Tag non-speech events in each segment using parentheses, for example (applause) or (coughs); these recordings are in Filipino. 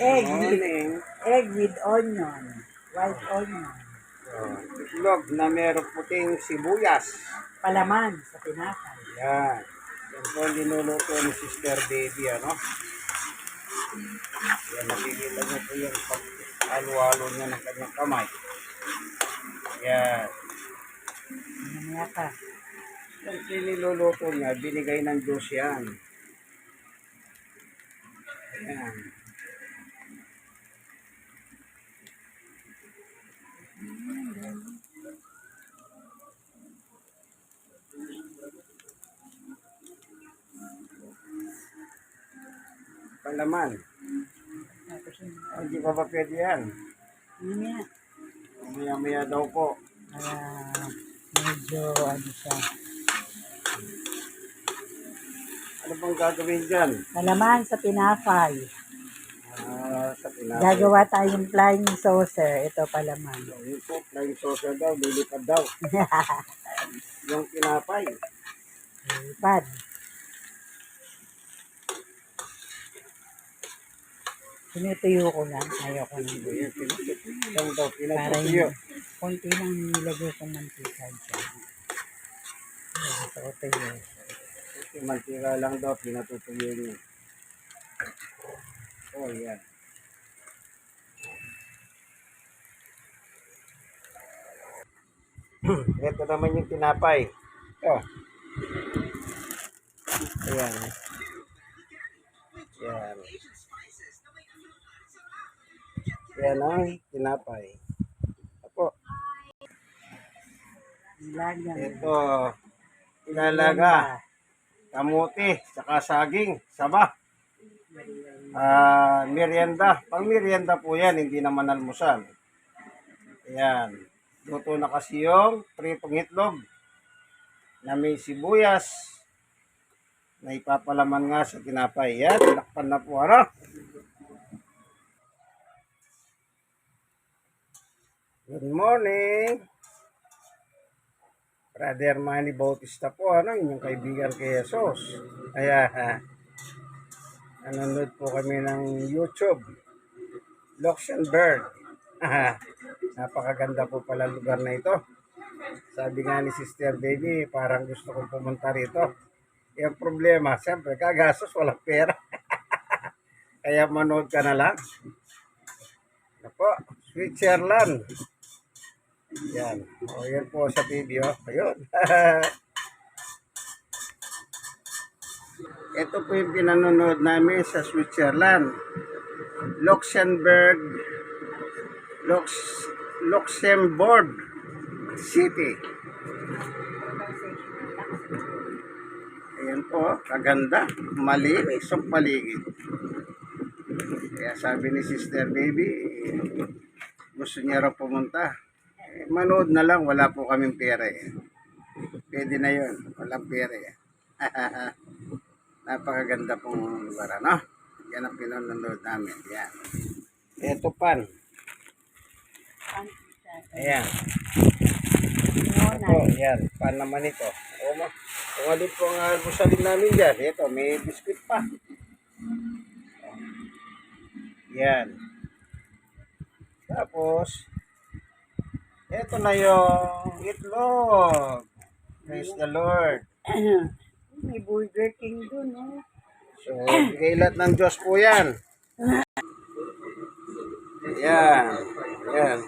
Egg. Egg with onion. White onion. Oh, itlog na meron puting sibuyas. Palaman sa tinapay. Yan. Yan po ang linuluto ni Sister Baby, ano? Yan, nakikita niyo po yung pag-halo-halo niya ng kanyang kamay. Yan. Mamaya ka. Yung siniluluto niya, binigay ng Diyos yan. Ayan. Palaman. Yun. Ah, Hindi pa ba pwede yan? Mamaya. Maya-maya daw po. Para medyo ano siya. Ano bang gagawin dyan? Palaman sa tinapay. Ah, sa tinapay. Gagawa tayong flying saucer. Ito palaman. Yung po, flying saucer daw, lilipad daw. (laughs) yung tinapay. Pad. Tinutuyo ko lang. Ayoko Ayan, pinatutuyo lang daw, Para pinatutuyo. yung konti lang nilagay kong mantika dyan. Ayan, Gusto ko tuyo. Mantika lang daw, pinatutuyo niyo. Oh, yan. (clears throat) Ito naman yung tinapay. Ito. Ayan. Yan. Yan ang tinapay. Apo, Nilagyan. ito. Ilalaga. Kamuti, saka saging, saba. Ah, merienda. Pang merienda po yan, hindi naman almusal. Ayan. Luto na kasi yung pritong itlog na may sibuyas na ipapalaman nga sa tinapay. Yan, tinakpan na po. Ano? Good morning. Brother Manny Bautista po, ano, inyong kaibigan kay Jesus. Kaya, ha, nanonood po kami ng YouTube. Luxembourg. Napakaganda po pala lugar na ito. Sabi nga ni Sister Baby, parang gusto kong pumunta rito. Yung problema, siyempre, kagastos, walang pera. (laughs) Kaya manood ka na lang. Ako, Switzerland. Yan. O, yan po sa TV, oh. Ayun. (laughs) Ito po yung pinanonood namin sa Switzerland. Luxembourg, Lux, Luxembourg City. Ayan po, kaganda. Malinis ang paligid. Kaya sabi ni Sister Baby, gusto niya raw pumunta. Manood na lang, wala po kaming pera eh. Pwede na yun, walang pera eh. (laughs) Napakaganda pong lugar, ano? Yan ang pinanonood namin, yan. Ito pan, ayan. Ito, yan, pan naman ito. O, ma, kung alin po ang almusalin namin dyan, ito, may biskuit pa. Yan. Tapos, ito na yung itlog. Praise the Lord. (clears throat) May Burger King dun, oh. So, lahat ng Diyos po yan. Yan. Yan.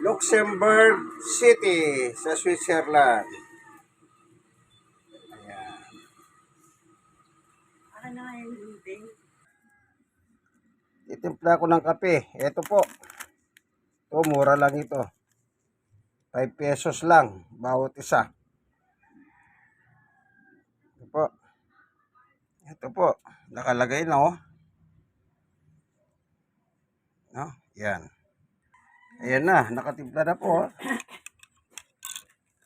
Luxembourg City sa Switzerland. Ayan. Ano yung? Titimpla ko ng kape. Ito po. Ito, mura lang ito. 5 pesos lang. Bawat isa. Ito po. Ito po. Nakalagay na oh. No? Yan. Ayan na. Nakatimpla na po. oh. (coughs)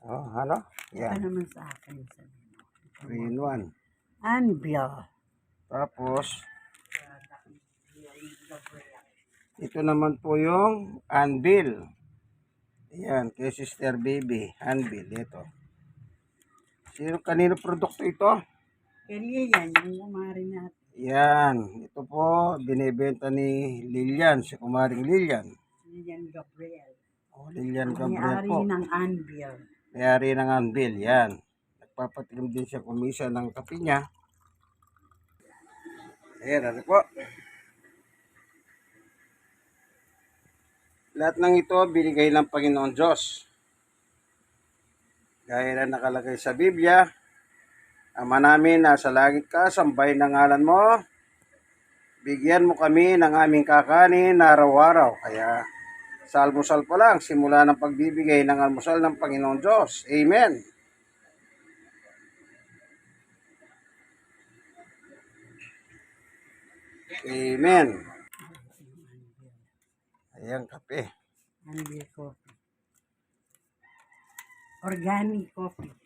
Oh, ano? Ano Yan. naman sa akin? Sabi mo. 3 in 1. Anbio. Tapos, ito naman po yung anvil. Ayan, kay Sister Baby. Anvil, ito. Sino, kanino produkto ito? Kaya yan, yung umari natin. Yan. Ito po, binibenta ni Lilian, si kumaring Lilian. Lilian Gabriel. O, Lilian Gabriel may-ari po. ng Anvil. Mayari ng anvil, yan. Nagpapatilim din siya kumisa ng kape niya. Ayan, ano po. Lahat ng ito, binigay ng Panginoon Diyos. Gaya na nakalagay sa Biblia, Ama namin, nasa langit ka, sambay ng ngalan mo. Bigyan mo kami ng aming kakanin na araw-araw. Kaya sa almusal pa lang, simula ng pagbibigay ng almusal ng Panginoon Diyos. Amen. Amen. Ayan, kape. Anvil Coffee. Organic coffee.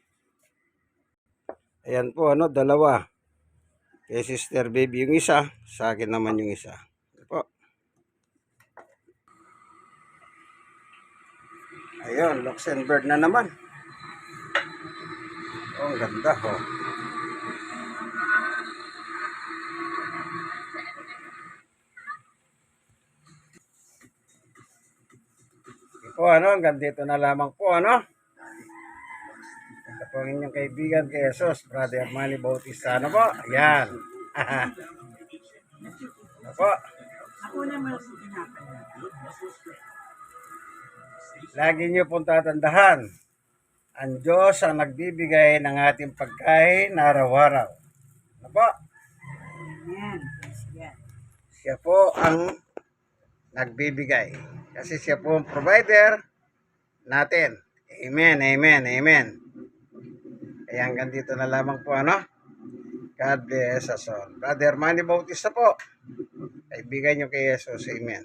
Ayan po, ano, dalawa. Kay Sister Baby yung isa, sa akin naman yung isa. Ito po. Ayun, Luxembourg na naman. Oh, ang ganda, oh. Po, ano, hanggang dito na lamang po, ano. Ito po ang inyong kaibigan kay Jesus, Brother Manny Bautista. Ano po? Ayan. (laughs) ano po? Ako naman. Lagi niyo pong tatandaan, ang Diyos ang nagbibigay ng ating pagkain araw-araw. Ano po? Amen. Siya po ang nagbibigay. Kasi siya po ang provider natin. Amen, amen, amen. Kaya hanggang dito na lamang po, ano? God bless us all. Brother Manny Bautista po. Kaibigan niyo kay Jesus. Amen.